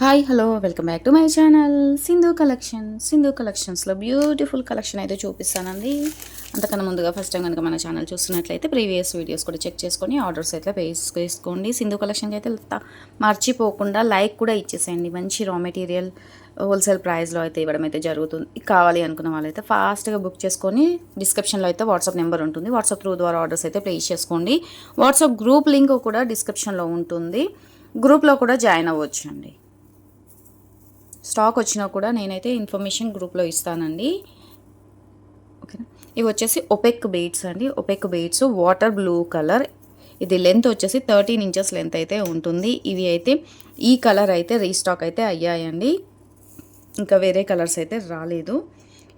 Hi hello welcome back to my channel Sindhu collection Sindhu కలెక్షన్స్లో beautiful collection అయితే చూపిస్తానండి. అంతకన్నా ముందుగా ఫస్ట్ టైం కనుక మన ఛానల్ చూస్తున్నట్లయితే ప్రీవియస్ వీడియోస్ కూడా చెక్ చేసుకొని ఆర్డర్స్ అయితే వేస్ వేసుకోండి సింధు కలెక్షన్కి అయితే త- మర్చిపోకుండా లైక్ కూడా ఇచ్చేసేయండి. మంచి రా మెటీరియల్ హోల్సేల్ ప్రైస్లో అయితే ఇవ్వడం అయితే జరుగుతుంది. కావాలి అనుకున్న వాళ్ళైతే ఫాస్ట్గా బుక్ చేసుకొని డిస్క్రిప్షన్లో అయితే వాట్సాప్ నెంబర్ ఉంటుంది. వాట్సాప్ త్రూ ద్వారా ఆర్డర్స్ అయితే ప్లేస్ చేసుకోండి. వాట్సాప్ గ్రూప్ లింక్ కూడా డిస్క్రిప్షన్లో ఉంటుంది. గ్రూప్లో కూడా జాయిన్ అవ్వచ్చు అండి. స్టాక్ వచ్చినా కూడా నేనైతే ఇన్ఫర్మేషన్ గ్రూప్లో ఇస్తానండి. ఓకేనా? ఇవి వచ్చేసి ఒపెక్ బీడ్స్ అండి. Opaque beads water blue colour. ఇది లెంత్ వచ్చేసి థర్టీన్ ఇంచెస్ లెంత్ అయితే ఉంటుంది. ఇవి అయితే ఈ కలర్ అయితే రీస్టాక్ అయితే అయ్యాయండి. ఇంకా వేరే కలర్స్ అయితే రాలేదు.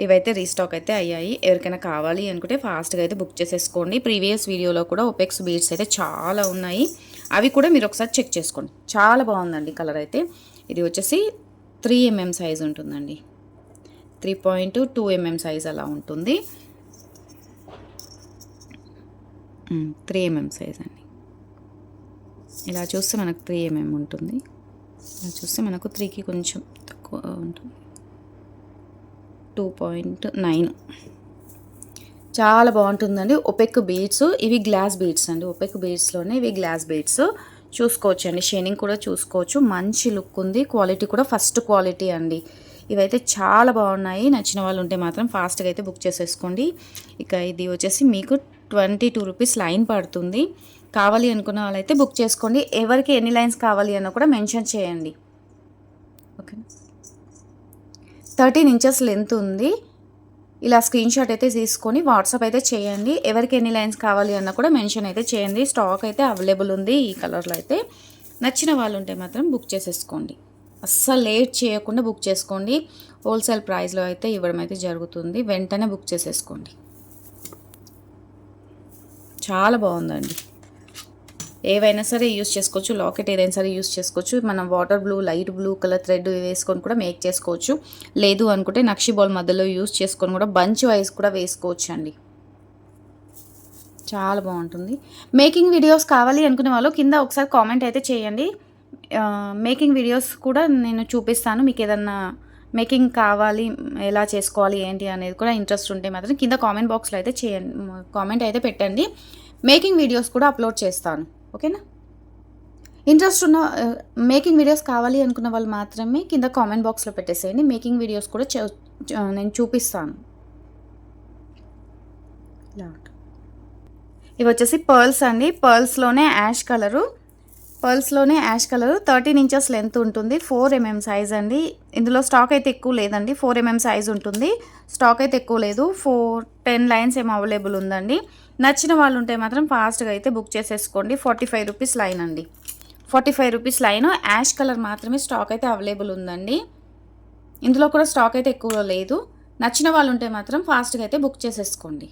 ఇవైతే రీస్టాక్ అయితే అయ్యాయి. ఎవరికైనా కావాలి అనుకుంటే ఫాస్ట్గా అయితే బుక్ చేసేసుకోండి. ప్రీవియస్ వీడియోలో కూడా ఒపెక్స్ బీడ్స్ అయితే చాలా ఉన్నాయి. అవి కూడా మీరు ఒకసారి చెక్ చేసుకోండి. చాలా బాగుందండి కలర్ అయితే. ఇది వచ్చేసి త్రీ ఎంఎం సైజ్ ఉంటుందండి. Three point two mm size అలా ఉంటుంది. త్రీ ఎంఎం సైజ్ అండి. ఇలా చూస్తే మనకు త్రీ ఎంఎం ఉంటుంది. ఇలా చూస్తే మనకు త్రీకి కొంచెం తక్కువ ఉంటుంది. Two point nine. చాలా బాగుంటుందండి. ఒపెక్ బీడ్స్ ఇవి గ్లాస్ బీడ్స్ అండి. ఒపెక్ బీడ్స్లోనే ఇవి గ్లాస్ బీడ్స్ చూసుకోవచ్చు అండి. షైనింగ్ కూడా చూసుకోవచ్చు. మంచి లుక్ ఉంది. క్వాలిటీ కూడా ఫస్ట్ క్వాలిటీ అండి. ఇవైతే చాలా బాగున్నాయి. నచ్చిన వాళ్ళు ఉంటే మాత్రం ఫాస్ట్గా అయితే బుక్ చేసేసుకోండి. ఇక ఇది వచ్చేసి మీకు ట్వంటీ టూ రూపీస్ లైన్ పడుతుంది. కావాలి అనుకున్న వాళ్ళైతే బుక్ చేసుకోండి. ఎవరికి ఎన్ని లైన్స్ కావాలి అన్న కూడా మెన్షన్ చేయండి. ఓకే థర్టీన్ ఇంచెస్ లెంత్ ఉంది. ఇలా స్క్రీన్ షాట్ అయితే తీసుకొని వాట్సాప్ అయితే చేయండి. ఎవరికి ఎన్ని లైన్స్ కావాలి అన్న కూడా మెన్షన్ అయితే చేయండి. స్టాక్ అయితే అవైలబుల్ ఉంది ఈ కలర్లో అయితే. నచ్చిన వాళ్ళు ఉంటే మాత్రం బుక్ చేసేసుకోండి. అస్సలు లేట్ చేయకుండా బుక్ చేసుకోండి. హోల్సేల్ ప్రైస్లో అయితే ఇవ్వడం అయితే జరుగుతుంది. వెంటనే బుక్ చేసేసుకోండి. చాలా బాగుందండి. ఏవైనా సరే యూస్ చేసుకోవచ్చు. లాకెట్ ఏదైనా సరే యూస్ చేసుకోవచ్చు. మనం water blue light blue colour thread వేసుకొని కూడా మేక్ చేసుకోవచ్చు. లేదు అనుకుంటే నక్షి బాల్ మధ్యలో యూస్ చేసుకొని కూడా బంచ్ వైస్ కూడా వేసుకోవచ్చు అండి చాలా బాగుంటుంది. మేకింగ్ వీడియోస్ కావాలి అనుకునే వాళ్ళు కింద ఒకసారి కామెంట్ అయితే చేయండి. మేకింగ్ వీడియోస్ కూడా నేను చూపిస్తాను. మీకు ఏదన్నా మేకింగ్ కావాలి ఎలా చేసుకోవాలి ఏంటి అనేది కూడా ఇంట్రెస్ట్ ఉంటే మాత్రం కింద కామెంట్ బాక్స్లో అయితే చేయండి. కామెంట్ అయితే పెట్టండి. మేకింగ్ వీడియోస్ కూడా అప్లోడ్ చేస్తాను. ఓకేనా? ఇంట్రెస్ట్ ఉన్న మేకింగ్ వీడియోస్ కావాలి అనుకున్న వాళ్ళు మాత్రమే కింద కామెంట్ బాక్స్లో పెట్టేసేయండి. మేకింగ్ వీడియోస్ కూడా నేను చూపిస్తాను. ఇలా ఇవి వచ్చేసి పర్ల్స్ అండి. పర్ల్స్లోనే ash colour పర్ల్స్లోనే ash colour thirteen inches length ఉంటుంది. ఫోర్ ఎంఎం సైజ్ అండి. ఇందులో స్టాక్ అయితే ఎక్కువ లేదండి. ఫోర్ ఎంఎం సైజ్ ఉంటుంది. స్టాక్ అయితే ఎక్కువ లేదు. ఫోర్ టెన్ లైన్స్ ఏమో అవైలబుల్ ఉందండి. నచ్చిన వాళ్ళు ఉంటే మాత్రం ఫాస్ట్గా అయితే బుక్ చేసేసుకోండి. ఫార్టీ ఫైవ్ రూపీస్ లైన్ అండి. Forty five rupees line. Ash colour మాత్రమే స్టాక్ అయితే అవైలబుల్ ఉందండి. ఇందులో కూడా స్టాక్ అయితే ఎక్కువ లేదు. నచ్చిన వాళ్ళు ఉంటే మాత్రం ఫాస్ట్గా అయితే బుక్ చేసేసుకోండి.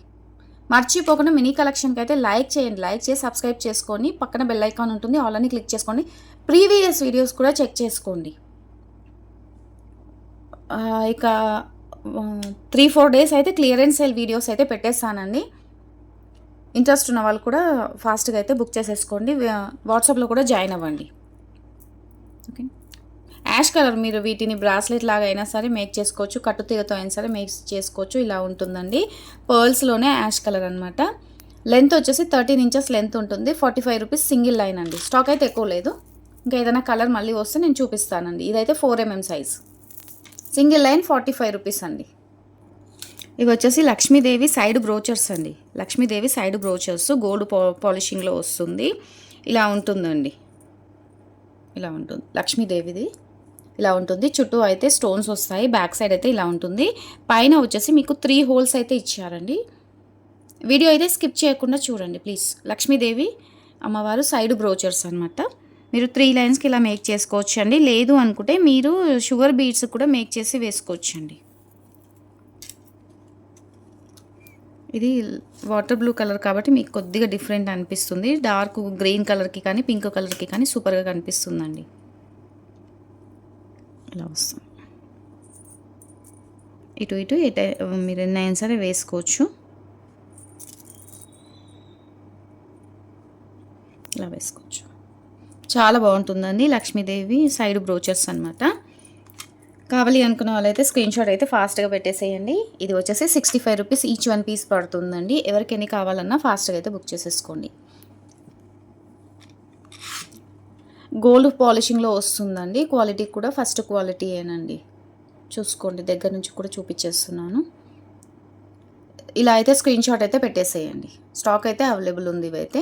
మర్చిపోకుండా మినీ కలెక్షన్కి అయితే లైక్ చేయండి. లైక్ చేసి సబ్స్క్రైబ్ చేసుకోండి పక్కన బెల్ ఐకాన్ ఉంటుంది. ఆల్ అని క్లిక్ చేసుకోండి ప్రీవియస్ వీడియోస్ కూడా చెక్ చేసుకోండి. ఇక త్రీ ఫోర్ డేస్ అయితే క్లియరెన్స్ సేల్ వీడియోస్ అయితే పెట్టేస్తానండి. ఇంట్రెస్ట్ ఉన్న వాళ్ళు కూడా ఫాస్ట్గా అయితే బుక్ చేసేసుకోండి. వాట్సాప్లో కూడా జాయిన్ అవ్వండి. ఓకే యాష్ కలర్ మీరు వీటిని బ్రాస్లెట్ లాగా అయినా సరే మేక్ చేసుకోవచ్చు కట్టుతీగతో అయినా సరే మేక్ చేసుకోవచ్చు ఇలా ఉంటుందండి. పర్ల్స్లోనే యాష్ కలర్ అనమాట లెంత్ వచ్చేసి థర్టీన్ ఇంచెస్ లెంత్ ఉంటుంది. Forty five rupees single line అండి. స్టాక్ అయితే ఎక్కువ లేదు. ఇంకా ఏదైనా కలర్ మళ్ళీ వస్తే నేను చూపిస్తానండి. ఇదైతే four mm size single line forty five rupees అండి. ఇవి వచ్చేసి లక్ష్మీదేవి సైడ్ బ్రోచర్స్ అండి. లక్ష్మీదేవి సైడ్ బ్రోచర్స్ గోల్డ్ పాలిషింగ్లో వస్తుంది. ఇలా ఉంటుందండి. ఇలా ఉంటుంది. లక్ష్మీదేవిది. ఇలా ఉంటుంది. చుట్టూ అయితే స్టోన్స్ వస్తాయి. బ్యాక్ సైడ్ అయితే ఇలా ఉంటుంది. పైన వచ్చేసి మీకు త్రీ హోల్స్ అయితే ఇచ్చారండి. వీడియో అయితే స్కిప్ చేయకుండా చూడండి ప్లీజ్ లక్ష్మీదేవి అమ్మవారు సైడ్ బ్రోచర్స్ అనమాట మీరు త్రీ లైన్స్కి ఇలా మేక్ చేసుకోవచ్చు అండి లేదు అనుకుంటే మీరు షుగర్ బీడ్స్ కూడా మేక్ చేసి వేసుకోవచ్చు అండి ఇది వాటర్ బ్లూ కలర్ కాబట్టి మీకు కొద్దిగా డిఫరెంట్ అనిపిస్తుంది. డార్క్ గ్రీన్ కలర్కి కానీ పింక్ కలర్కి కానీ సూపర్గా కనిపిస్తుందండి. ఇలా వస్తుంది. ఇటు ఇటు ఎట మీరు ఎన్నైనా సరే వేసుకోవచ్చు. ఇలా వేసుకోవచ్చు. చాలా బాగుంటుందండి లక్ష్మీదేవి సైడ్ బ్రోచర్స్ అనమాట కావాలి అనుకున్న వాళ్ళైతే స్క్రీన్ షాట్ అయితే ఫాస్ట్గా పెట్టేసేయండి. ఇది వచ్చేసి sixty five rupees each one piece పడుతుందండి. ఎవరికి ఎన్ని కావాలన్నా ఫాస్ట్గా అయితే బుక్ చేసేసుకోండి. గోల్డ్ పాలిషింగ్లో వస్తుందండి. క్వాలిటీ కూడా ఫస్ట్ క్వాలిటీ ఏనండి. చూసుకోండి దగ్గర నుంచి కూడా చూపించేస్తున్నాను. ఇలా అయితే స్క్రీన్ షాట్ అయితే పెట్టేసేయండి. స్టాక్ అయితే అవైలబుల్ ఉంది ఇవైతే.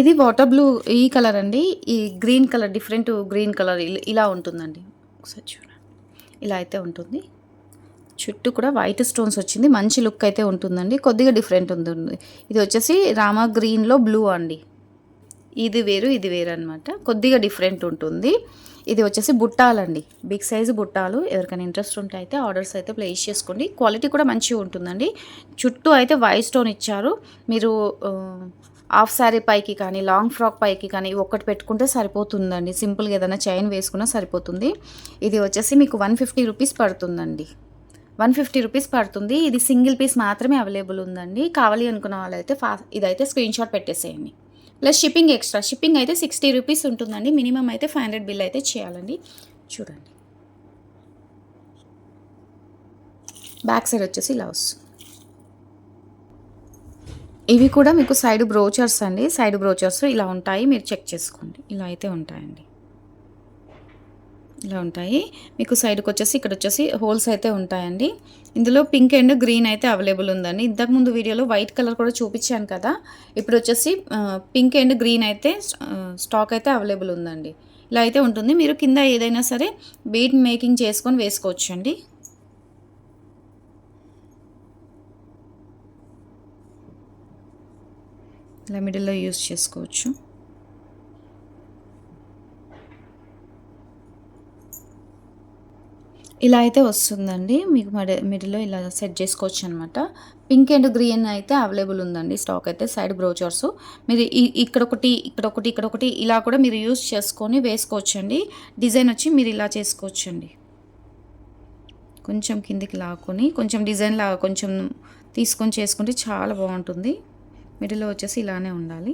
ఇది వాటర్ బ్లూ ఈ కలర్ అండి. ఈ green colour different green colour ఇలా ఉంటుందండి. ఒకసారి చూడండి. ఇలా అయితే ఉంటుంది. చుట్టూ కూడా వైట్ స్టోన్స్ వచ్చింది. మంచి లుక్ అయితే ఉంటుందండి. కొద్దిగా డిఫరెంట్ ఉంటుంది. ఇది వచ్చేసి రామా గ్రీన్లో బ్లూ అండి. ఇది వేరు ఇది వేరు అనమాట కొద్దిగా డిఫరెంట్ ఉంటుంది. ఇది వచ్చేసి బుట్టాలండి. బిగ్ సైజు బుట్టాలు. ఎవరికైనా ఇంట్రెస్ట్ ఉంటే అయితే ఆర్డర్స్ అయితే ప్లేస్ చేసుకోండి. క్వాలిటీ కూడా మంచిగా ఉంటుందండి. చుట్టూ అయితే వైట్ స్టోన్ ఇచ్చారు. మీరు హాఫ్ శారీ పైకి కానీ లాంగ్ ఫ్రాక్ పైకి కానీ ఒక్కటి పెట్టుకుంటే సరిపోతుందండి. సింపుల్గా ఏదైనా చైన్ వేసుకున్నా సరిపోతుంది. ఇది వచ్చేసి మీకు వన్ ఫిఫ్టీ రూపీస్ పడుతుందండి. వన్ ఫిఫ్టీ రూపీస్ పడుతుంది. ఇది సింగిల్ పీస్ మాత్రమే అవైలబుల్ ఉందండి. కావాలి అనుకున్న వాళ్ళైతే ఫా ఇదైతే స్క్రీన్ షాట్ పెట్టేసేయండి. Plus shipping extra. షిప్పింగ్ అయితే సిక్స్టీ రూపీస్ ఉంటుందండి. మినిమం అయితే ఫైవ్ హండ్రెడ్ బిల్ అయితే చేయాలండి. చూడండి. బ్యాక్ సైడ్ వచ్చేసి ఇలా వస్తుంది ఇవి కూడా మీకు సైడ్ బ్రోచర్స్ అండి. సైడ్ బ్రోచర్స్ ఇలా ఉంటాయి. మీరు చెక్ చేసుకోండి. ఇలా అయితే ఉంటాయండి. ఇలా ఉంటాయి. మీకు సైడ్కి వచ్చేసి ఇక్కడ వచ్చేసి హోల్స్ అయితే ఉంటాయండి. ఇందులో పింక్ అండ్ గ్రీన్ అయితే అవైలబుల్ ఉందండి. ఇంతకుముందు వీడియోలో వైట్ కలర్ కూడా చూపించాను కదా. ఇప్పుడు వచ్చేసి పింక్ అండ్ గ్రీన్ అయితే స్టాక్ అయితే అవైలబుల్ ఉందండి. ఇలా అయితే ఉంటుంది. మీరు కింద ఏదైనా సరే బీట్ మేకింగ్ చేసుకొని వేసుకోవచ్చు అండి ఇలా మిడిల్లో యూస్ చేసుకోవచ్చు. ఇలా అయితే వస్తుందండి. మీకు మడి మిడిల్లో ఇలా సెట్ చేసుకోవచ్చు అనమాట పింక్ అండ్ గ్రీన్ అయితే అవైలబుల్ ఉందండి స్టాక్ అయితే సైడ్ బ్రోచర్స్. మీరు ఇక్కడ ఒకటి ఇక్కడ ఒకటి ఇక్కడ ఒకటి ఇలా కూడా మీరు యూస్ చేసుకొని వేసుకోవచ్చండి. డిజైన్ వచ్చి మీరు ఇలా చేసుకోవచ్చండి. కొంచెం కిందికి లాక్కొని కొంచెం డిజైన్ లాగా కొంచెం తీసుకొని చేసుకుంటే చాలా బాగుంటుంది. మిడిల్లో వచ్చేసి ఇలానే ఉండాలి.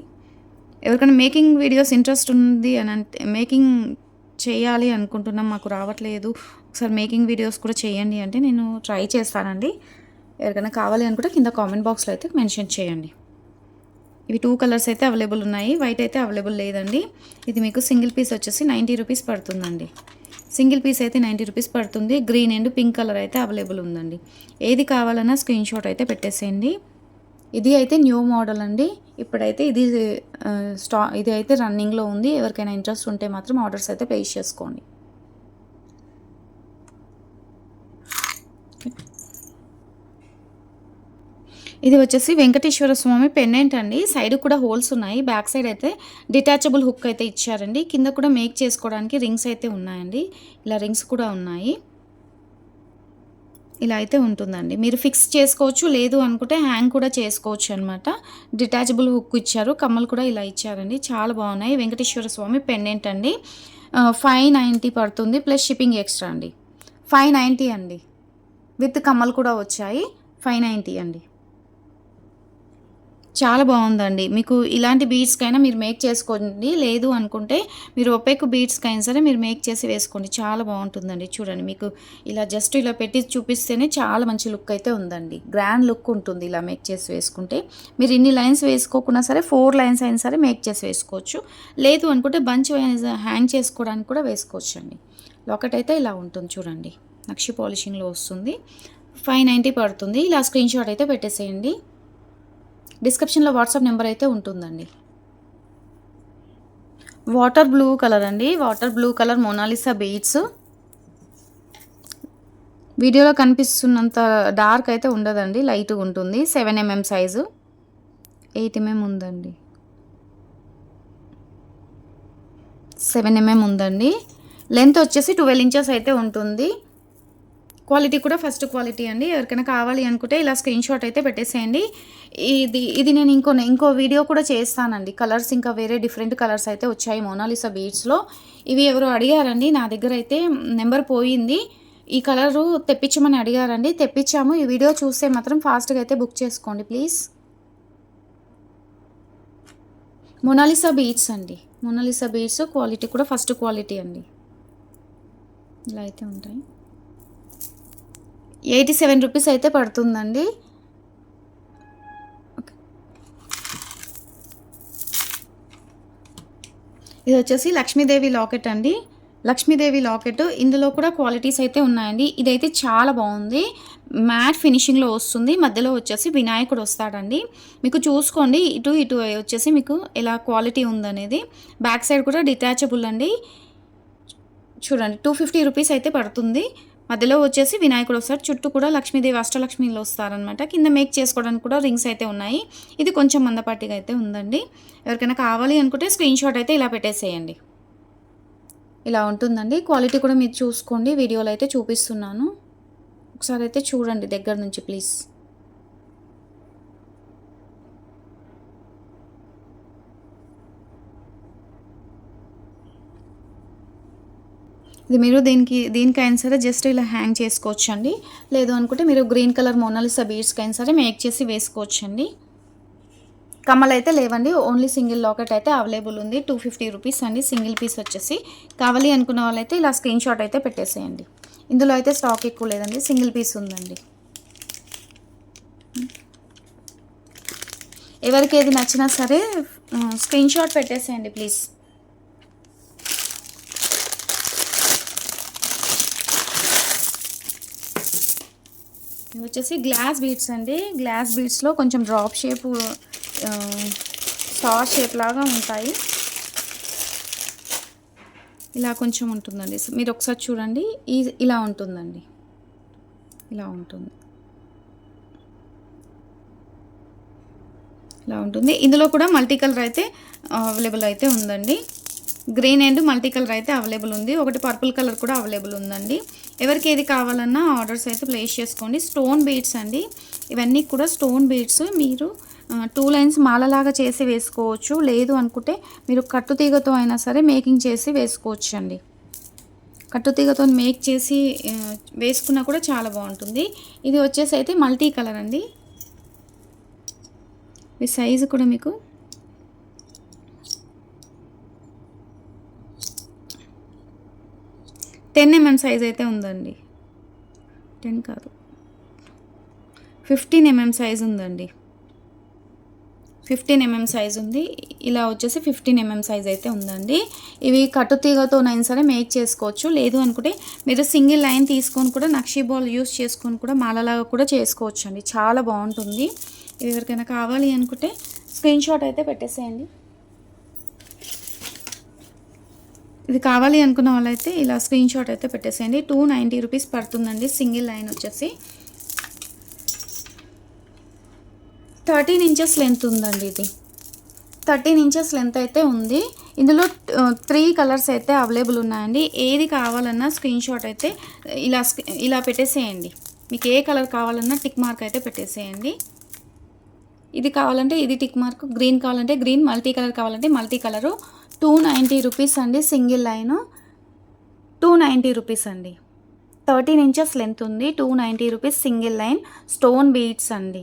ఎవరికైనా మేకింగ్ వీడియోస్ ఇంట్రెస్ట్ ఉంది అని అంటే మేకింగ్ చేయాలి అనుకుంటున్నాం మాకు రావట్లేదు ఒకసారి మేకింగ్ వీడియోస్ కూడా చేయండి అంటే నేను ట్రై చేస్తానండి. ఎవరికైనా కావాలి అనుకుంటే కింద కామెంట్ బాక్స్లో అయితే మెన్షన్ చేయండి. ఇవి టూ కలర్స్ అయితే అవైలబుల్ ఉన్నాయి. వైట్ అయితే అవైలబుల్ లేదండి. ఇది మీకు సింగిల్ పీస్ వచ్చేసి నైంటీ రూపీస్ పడుతుందండి. సింగిల్ పీస్ అయితే నైంటీ రూపీస్ పడుతుంది. గ్రీన్ అండ్ పింక్ కలర్ అయితే అవైలబుల్ ఉందండి. ఏది కావాలన్నా స్క్రీన్ షాట్ అయితే పెట్టేసేయండి. ఇది అయితే న్యూ మోడల్ అండి. ఇప్పుడైతే ఇది స్టా ఇది అయితే రన్నింగ్లో ఉంది. ఎవరికైనా ఇంట్రెస్ట్ ఉంటే మాత్రం ఆర్డర్స్ అయితే ప్లేస్ చేసుకోండి. ఇది వచ్చేసి వెంకటేశ్వర స్వామి పెన్నెంట్ అండి సైడ్ కూడా హోల్స్ ఉన్నాయి. బ్యాక్ సైడ్ అయితే డిటాచబుల్ హుక్ అయితే ఇచ్చారండి. కింద కూడా మేక్ చేసుకోవడానికి రింగ్స్ అయితే ఉన్నాయండి. ఇలా రింగ్స్ కూడా ఉన్నాయి. ఇలా అయితే ఉంటుందండి. మీరు ఫిక్స్ చేసుకోవచ్చు. లేదు అనుకుంటే హ్యాంగ్ కూడా చేసుకోవచ్చు అనమాట డిటాచబుల్ హుక్ ఇచ్చారు. కమ్మలు కూడా ఇలా ఇచ్చారండి. చాలా బాగున్నాయి. వెంకటేశ్వర స్వామి పెండెంట్ అండి ఫైవ్ నైంటీ పడుతుంది ప్లస్ షిప్పింగ్ ఎక్స్ట్రా అండి. ఫైవ్ నైంటీ అండి. విత్ కమ్మలు కూడా వచ్చాయి. ఫైవ్ నైంటీ అండి. చాలా బాగుందండి. మీకు ఇలాంటి బీడ్స్కైనా మీరు మేక్ చేసుకోండి. లేదు అనుకుంటే మీరు ఒపెక్ బీడ్స్కైనా సరే మీరు మేక్ చేసి వేసుకోండి. చాలా బాగుంటుందండి. చూడండి మీకు ఇలా జస్ట్ ఇలా పెట్టి చూపిస్తేనే చాలా మంచి లుక్ అయితే ఉందండి. గ్రాండ్ లుక్ ఉంటుంది ఇలా మేక్ చేసి వేసుకుంటే. మీరు ఇన్ని లైన్స్ వేసుకోకుండా సరే ఫోర్ లైన్స్ అయినా సరే మేక్ చేసి వేసుకోవచ్చు. లేదు అనుకుంటే బంచ్ హ్యాంగ్ చేసుకోవడానికి కూడా వేసుకోవచ్చు అండి లాకెట్ అయితే ఇలా ఉంటుంది చూడండి. నక్షి పాలిషింగ్లో వస్తుంది. ఫైవ్ నైంటీ పడుతుంది. ఇలా స్క్రీన్ షాట్ అయితే పెట్టేసేయండి. డిస్క్రిప్షన్లో వాట్సాప్ నెంబర్ అయితే ఉంటుందండి. వాటర్ బ్లూ కలర్ అండి. Water blue colour Mona Lisa beads వీడియోలో కనిపిస్తున్నంత డార్క్ అయితే ఉండదండి. లైట్గా ఉంటుంది. Seven mm size. Eight mm ఉందండి. సెవెన్ ఎంఎం ఉందండి. లెంత్ వచ్చేసి ట్వెల్వ్ ఇంచెస్ అయితే ఉంటుంది. క్వాలిటీ కూడా ఫస్ట్ క్వాలిటీ అండి. ఎవరికైనా కావాలి అనుకుంటే ఇలా స్క్రీన్ షాట్ అయితే పెట్టేసేయండి. ఇది ఇది నేను ఇంకో ఇంకో వీడియో కూడా చేస్తానండి. కలర్స్ ఇంకా వేరే డిఫరెంట్ కలర్స్ అయితే వచ్చాయి మోనాలిసా బీడ్స్లో. ఇవి ఎవరు అడిగారండి. నా దగ్గర అయితే నెంబర్ పోయింది. ఈ కలరు తెప్పించమని అడిగారండి. తెప్పించాము. ఈ వీడియో చూస్తే మాత్రం ఫాస్ట్గా అయితే బుక్ చేసుకోండి ప్లీజ్. మొనాలిసా బీడ్స్ అండి. మొనాలిసా బీడ్స్ క్వాలిటీ కూడా ఫస్ట్ క్వాలిటీ అండి. ఇలా అయితే ఉంటాయి. ఎయిటీ సెవెన్ రూపీస్ అయితే పడుతుందండి. ఇది వచ్చేసి లక్ష్మీదేవి లాకెట్ అండి. లక్ష్మీదేవి లాకెట్. ఇందులో కూడా క్వాలిటీస్ అయితే ఉన్నాయండి. ఇదైతే చాలా బాగుంది. మ్యాట్ ఫినిషింగ్లో వస్తుంది. మధ్యలో వచ్చేసి వినాయకుడు వస్తాడండి. మీకు చూసుకోండి. ఇటు ఇటు వచ్చేసి మీకు ఎలా క్వాలిటీ ఉందనేది. బ్యాక్ సైడ్ కూడా డిటాచబుల్ అండి. చూడండి. టూ ఫిఫ్టీ రూపీస్ అయితే పడుతుంది. మధ్యలో వచ్చేసి వినాయకుడు వస్తారు. చుట్టూ కూడా లక్ష్మీదేవి అష్టలక్ష్మిలో వస్తారనమాట కింద మేక్ చేసుకోవడానికి కూడా రింగ్స్ అయితే ఉన్నాయి. ఇది కొంచెం మందపాటిగా అయితే ఉందండి. ఎవరికైనా కావాలి అనుకుంటే స్క్రీన్ షాట్ అయితే ఇలా పెట్టేసేయండి. ఇలా ఉంటుందండి. క్వాలిటీ కూడా మీరు చూసుకోండి. వీడియోలో అయితే చూపిస్తున్నాను. ఒకసారి అయితే చూడండి దగ్గర నుంచి ప్లీజ్. ఇది మీరు దీనికి దీనికైనా సరే జస్ట్ ఇలా హ్యాంగ్ చేసుకోవచ్చు అండి లేదు అనుకుంటే మీరు గ్రీన్ కలర్ మోనాలిసా బీడ్స్కి అయినా సరే మేక్ చేసి వేసుకోవచ్చు అండి కమ్మలు అయితే లేవండి ఓన్లీ సింగిల్ లాకెట్ అయితే అవైలబుల్ ఉంది. టూ ఫిఫ్టీ రూపీస్ అండి సింగిల్ పీస్ వచ్చేసి. కావాలి అనుకున్న వాళ్ళైతే ఇలా స్క్రీన్ షాట్ అయితే పెట్టేసేయండి. ఇందులో అయితే స్టాక్ ఎక్కువ లేదండి సింగిల్ పీస్ ఉందండి. ఎవరికి ఏది నచ్చినా సరే స్క్రీన్ షాట్ పెట్టేసేయండి ప్లీజ్ ఇవి వచ్చేసి గ్లాస్ బీడ్స్ అండి. గ్లాస్ బీడ్స్లో కొంచెం డ్రాప్ షేప్ స్టార్ షేప్ లాగా ఉంటాయి. ఇలా కొంచెం ఉంటుందండి. మీరు ఒకసారి చూడండి. ఈ ఇలా ఉంటుందండి. ఇలా ఉంటుంది. ఇలా ఉంటుంది. ఇందులో కూడా మల్టీ కలర్ అయితే అవైలబుల్ అయితే ఉందండి. గ్రీన్ అండ్ మల్టీ కలర్ అయితే అవైలబుల్ ఉంది. ఒకటి పర్పుల్ కలర్ కూడా అవైలబుల్ ఉందండి. ఎవరికి ఏది కావాలన్నా ఆర్డర్స్ అయితే ప్లేస్ చేసుకోండి. స్టోన్ బీడ్స్ అండి. ఇవన్నీ కూడా స్టోన్ బీడ్స్. మీరు టూ లైన్స్ మాలలాగా చేసి వేసుకోవచ్చు. లేదు అనుకుంటే మీరు కట్టుతీగతో అయినా సరే మేకింగ్ చేసి వేసుకోవచ్చు అండి కట్టుతీగతో మేక్ చేసి వేసుకున్నా కూడా చాలా బాగుంటుంది. ఇది వచ్చేసి అయితే మల్టీ కలర్ అండి. ఈ సైజు కూడా మీకు టెన్ ఎంఎం సైజ్ అయితే ఉందండి. టెన్ కాదు. ఫిఫ్టీన్ ఎంఎం సైజ్ ఉందండి. ఫిఫ్టీన్ ఎంఎం సైజ్ ఉంది. ఇలా వచ్చేసి ఫిఫ్టీన్ ఎంఎం సైజ్ అయితే ఉందండి. ఇవి కట్టుతీగతోనైనా సరే మేక్ చేసుకోవచ్చు. లేదు అనుకుంటే మీరు సింగిల్ లైన్ తీసుకొని కూడా నక్షీ బాల్ యూస్ చేసుకొని కూడా మాలలాగా కూడా చేసుకోవచ్చు అండి చాలా బాగుంటుంది. ఇవి ఎవరికైనా కావాలి అనుకుంటే స్క్రీన్ షాట్ అయితే పెట్టేసేయండి. ఇది కావాలి అనుకున్న వాళ్ళైతే ఇలా స్క్రీన్ షాట్ అయితే పెట్టేసేయండి. టూ నైంటీ రూపీస్ పడుతుందండి. సింగిల్ లైన్ వచ్చేసి. థర్టీన్ ఇంచెస్ లెంత్ ఉందండి ఇది. థర్టీన్ ఇంచెస్ లెంత్ అయితే ఉంది. ఇందులో త్రీ కలర్స్ అయితే అవైలబుల్ ఉన్నాయండి. ఏది కావాలన్నా స్క్రీన్ షాట్ అయితే ఇలా ఇలా పెట్టేసేయండి. మీకు ఏ కలర్ కావాలన్నా టిక్ మార్క్ అయితే పెట్టేసేయండి. ఇది కావాలంటే ఇది టిక్ మార్క్ గ్రీన్ కావాలంటే గ్రీన్ మల్టీ కలర్ కావాలంటే multi colour two ninety rupees అండి single line. Two ninety rupees అండి. థర్టీన్ ఇంచెస్ లెంత్ ఉంది. Two ninety rupees single line. Stone beads అండి.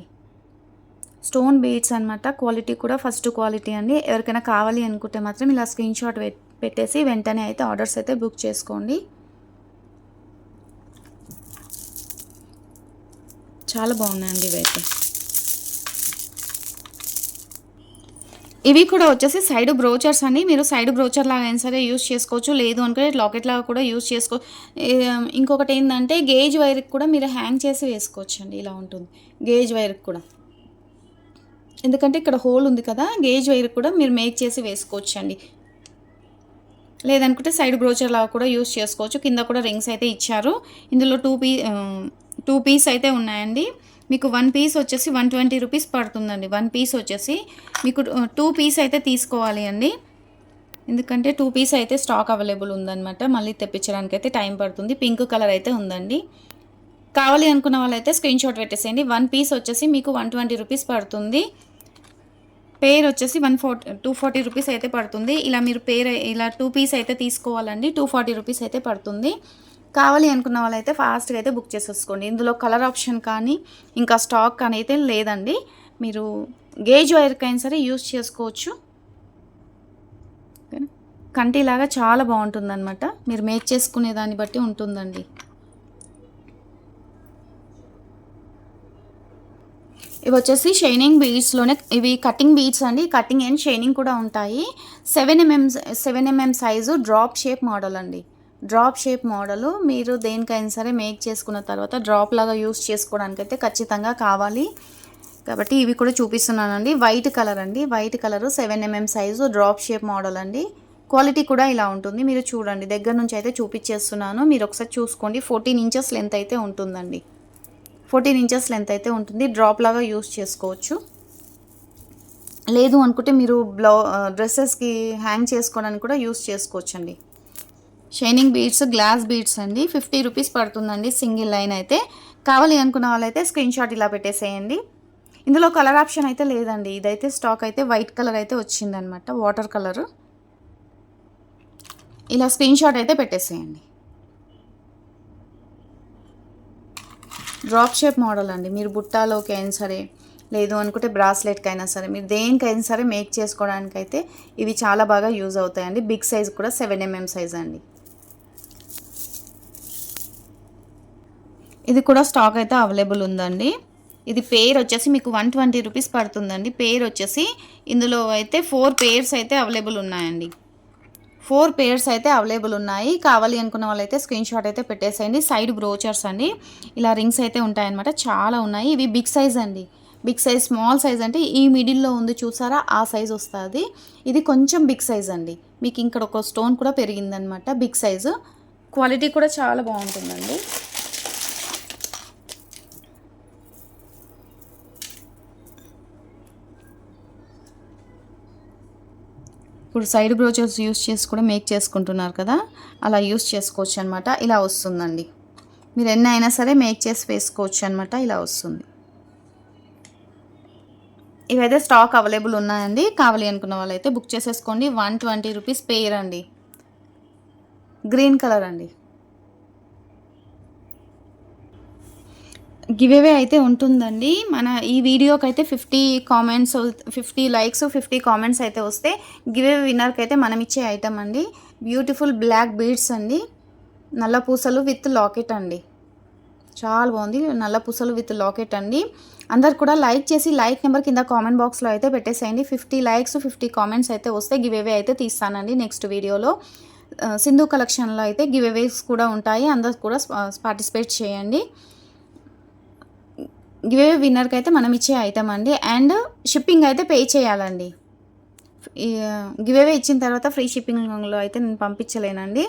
స్టోన్ బీడ్స్ అనమాట క్వాలిటీ కూడా ఫస్ట్ క్వాలిటీ అండి. ఎవరికైనా కావాలి అనుకుంటే మాత్రం ఇలా స్క్రీన్ షాట్ పెట్టేసి వెంటనే అయితే ఆర్డర్స్ అయితే బుక్ చేసుకోండి. చాలా బాగున్నాయండి ఇవైతే. ఇవి కూడా వచ్చేసి సైడ్ బ్రోచర్స్ అండి మీరు సైడ్ బ్రోచర్ లాగా అయినా సరే యూస్ చేసుకోవచ్చు. లేదు అనుకుంటే లాకెట్ లాగా కూడా యూస్ చేసుకో ఇంకొకటి ఏంటంటే గేజ్ వైర్కి కూడా మీరు హ్యాంగ్ చేసి వేసుకోవచ్చు అండి ఇలా ఉంటుంది. గేజ్ వైర్కి కూడా. ఎందుకంటే ఇక్కడ హోల్ ఉంది కదా గేజ్ వైర్ కూడా మీరు మేక్ చేసి వేసుకోవచ్చు అండి లేదనుకుంటే సైడ్ బ్రోచర్ లాగా కూడా యూస్ చేసుకోవచ్చు. కింద కూడా రింగ్స్ అయితే ఇచ్చారు. ఇందులో టూ పీ టూ పీస్ అయితే ఉన్నాయండి. మీకు వన్ పీస్ వచ్చేసి వన్ ట్వంటీ రూపీస్ పడుతుందండి. వన్ పీస్ వచ్చేసి మీకు టూ పీస్ అయితే తీసుకోవాలి అండి. ఎందుకంటే టూ పీస్ అయితే స్టాక్ అవైలబుల్ ఉందన్నమాట. మళ్ళీ తెప్పించడానికి అయితే టైం పడుతుంది. పింక్ కలర్ అయితే ఉందండి. కావాలి అనుకున్న వాళ్ళైతే స్క్రీన్ షాట్ పెట్టేసేయండి. వన్ పీస్ వచ్చేసి మీకు వన్ ట్వంటీ రూపీస్ పడుతుంది. పేర్ వచ్చేసి one forty two forty rupees అయితే పడుతుంది. ఇలా మీరు పేర్ ఇలా టూ పీస్ అయితే తీసుకోవాలండి. టూ ఫార్టీ రూపీస్ అయితే పడుతుంది. కావాలి అనుకున్న వాళ్ళైతే ఫాస్ట్గా అయితే బుక్ చేసేసుకోండి. ఇందులో కలర్ ఆప్షన్ కానీ ఇంకా స్టాక్ కానీ అయితే లేదండి. మీరు గేజ్ వైర్కైనా సరే యూస్ చేసుకోవచ్చు. కంటిలాగా చాలా బాగుంటుందన్నమాట. మీరు మేక్ చేసుకునే దాన్ని బట్టి ఉంటుందండి. ఇవి వచ్చేసి షైనింగ్ బీడ్స్లోనే ఇవి కటింగ్ బీడ్స్ అండి. కటింగ్ అండ్ షైనింగ్ కూడా ఉంటాయి. Seven mm seven mm size drop shape model అండి. డ్రాప్ షేప్ మోడల్ మీరు దేనికైనా సరే మేక్ చేసుకున్న తర్వాత డ్రాప్ లాగా యూస్ చేసుకోవడానికి అయితే ఖచ్చితంగా కావాలి. కాబట్టి ఇవి కూడా చూపిస్తున్నానండి. వైట్ కలర్ అండి. White colour seven mm size drop shape model అండి. క్వాలిటీ కూడా ఇలా ఉంటుంది. మీరు చూడండి. దగ్గర నుంచి అయితే చూపించేస్తున్నాను. మీరు ఒకసారి చూసుకోండి. ఫోర్టీన్ ఇంచెస్ లెంత్ అయితే ఉంటుందండి. ఫోర్టీన్ ఇంచెస్ లెంత్ అయితే ఉంటుంది. డ్రాప్ లాగా యూస్ చేసుకోవచ్చు. లేదు అనుకుంటే మీరు బ్లౌ డ్రెస్సెస్కి హ్యాంగ్ చేసుకోవడానికి కూడా యూస్ చేసుకోవచ్చండి. షైనింగ్ బీడ్స్ గ్లాస్ బీడ్స్ అండి. ఫిఫ్టీ రూపీస్ పడుతుందండి సింగిల్ లైన్ అయితే. కావాలి అనుకున్న వాళ్ళైతే స్క్రీన్ షాట్ ఇలా పెట్టేసేయండి. ఇందులో కలర్ ఆప్షన్ అయితే లేదండి. ఇదైతే స్టాక్ అయితే వైట్ కలర్ అయితే వచ్చిందనమాట. Water colour. ఇలా స్క్రీన్ షాట్ అయితే పెట్టేసేయండి. డ్రాప్ షేప్ మోడల్ అండి. మీరు బుట్టాలోకి అయినా సరే లేదు అనుకుంటే బ్రాస్లెట్కి అయినా సరే మీరు దేనికైనా సరే మేక్ చేసుకోవడానికి అయితే ఇవి చాలా బాగా యూజ్ అవుతాయండి. బిగ్ సైజ్ కూడా సెవెన్ ఎంఎం సైజ్ అండి. ఇది కూడా స్టాక్ అయితే అవైలబుల్ ఉందండి. ఇది పేర్ వచ్చేసి మీకు వన్ ట్వంటీ రూపీస్ పడుతుందండి. పేర్ వచ్చేసి ఇందులో అయితే ఫోర్ పేర్స్ అయితే అవైలబుల్ ఉన్నాయండి. ఫోర్ పేర్స్ అయితే అవైలబుల్ ఉన్నాయి. కావాలి అనుకున్న వాళ్ళైతే స్క్రీన్ షాట్ అయితే పెట్టేసేయండి. సైడ్ బ్రోచర్స్ అండి. ఇలా రింగ్స్ అయితే ఉంటాయన్నమాట. చాలా ఉన్నాయి. ఇవి బిగ్ సైజ్ అండి. బిగ్ సైజ్ స్మాల్ సైజ్ అంటే ఈ మిడిల్లో ఉంది చూసారా? ఆ సైజ్ వస్తుంది. ఇది కొంచెం బిగ్ సైజ్ అండి. మీకు ఇక్కడ ఒక స్టోన్ కూడా పెరిగిందనమాట బిగ్ సైజు క్వాలిటీ కూడా చాలా బాగుంటుందండి. ఇప్పుడు సైడ్ బ్రోచర్స్ యూస్ చేసి కూడా మేక్ చేసుకుంటున్నారు కదా అలా యూస్ చేసుకోవచ్చు అనమాట ఇలా వస్తుందండి. మీరు ఎన్ని అయినా సరే మేక్ చేసి వేసుకోవచ్చు అనమాట ఇలా వస్తుంది. ఇవైతే స్టాక్ అవైలబుల్ ఉన్నాయండి. కావాలి అనుకున్న వాళ్ళైతే బుక్ చేసేసుకోండి. వన్ ట్వంటీ రూపీస్ పేర్ అండి. గ్రీన్ కలర్ అండి. గివేవే అయితే ఉంటుందండి. మన ఈ వీడియోకి అయితే fifty comments fifty likes fifty comments అయితే వస్తే గివే విన్నర్కి అయితే మనం ఇచ్చే ఐటమ్ అండి. బ్యూటిఫుల్ బ్లాక్ బీడ్స్ అండి. నల్ల పూసలు విత్ లాకెట్ అండి. చాలా బాగుంది. నల్ల పూసలు విత్ లాకెట్ అండి. అందరు కూడా లైక్ చేసి లైక్ నెంబర్ కింద కామెంట్ బాక్స్లో అయితే పెట్టేసేయండి. ఫిఫ్టీ లైక్స్ ఫిఫ్టీ కామెంట్స్ అయితే వస్తే గివేవే అయితే తీస్తానండి నెక్స్ట్ వీడియోలో. సింధు కలెక్షన్లో అయితే గివేవేస్ కూడా ఉంటాయి. అందరు కూడా పార్టిసిపేట్ చేయండి. గివే విన్నర్కి అయితే మనం ఇచ్చే ఐటమ్ అండి. అండ్ షిప్పింగ్ అయితే పే చేయాలండి. గివేవే ఇచ్చిన తర్వాత ఫ్రీ షిప్పింగ్లో అయితే నేను పంపించలేనండి.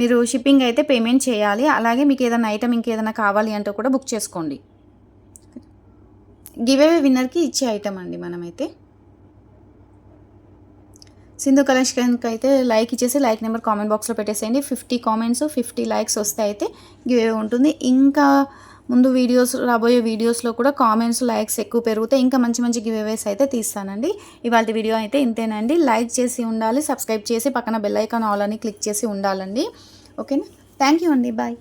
మీరు షిప్పింగ్ అయితే పేమెంట్ చేయాలి. అలాగే మీకు ఏదైనా ఐటమ్ ఇంకేదైనా కావాలి అంటే కూడా బుక్ చేసుకోండి. గివేవే విన్నర్కి ఇచ్చే ఐటమ్ అండి మనమైతే. సింధు కలెక్షన్కి అయితే లైక్ ఇచ్చేసి లైక్ నెంబర్ కామెంట్ బాక్స్లో పెట్టేసేయండి. ఫిఫ్టీ కామెంట్స్ ఫిఫ్టీ లైక్స్ వస్తే అయితే గివే ఉంటుంది. ఇంకా ముందు వీడియోస్ రాబోయే వీడియోస్లో కూడా కామెంట్స్ లైక్స్ ఎక్కువ పెరిగితే ఇంకా మంచి మంచి గివేవేస్ అయితే తీస్తానండి. ఇవాళ వీడియో అయితే ఇంతేనండి. లైక్ చేసి ఉండాలి సబ్స్క్రైబ్ చేసి పక్కన బెల్ ఐకాన్ ఆల్ అని క్లిక్ చేసి ఉండాలండి. ఓకేనా థ్యాంక్ యూ అండి. బాయ్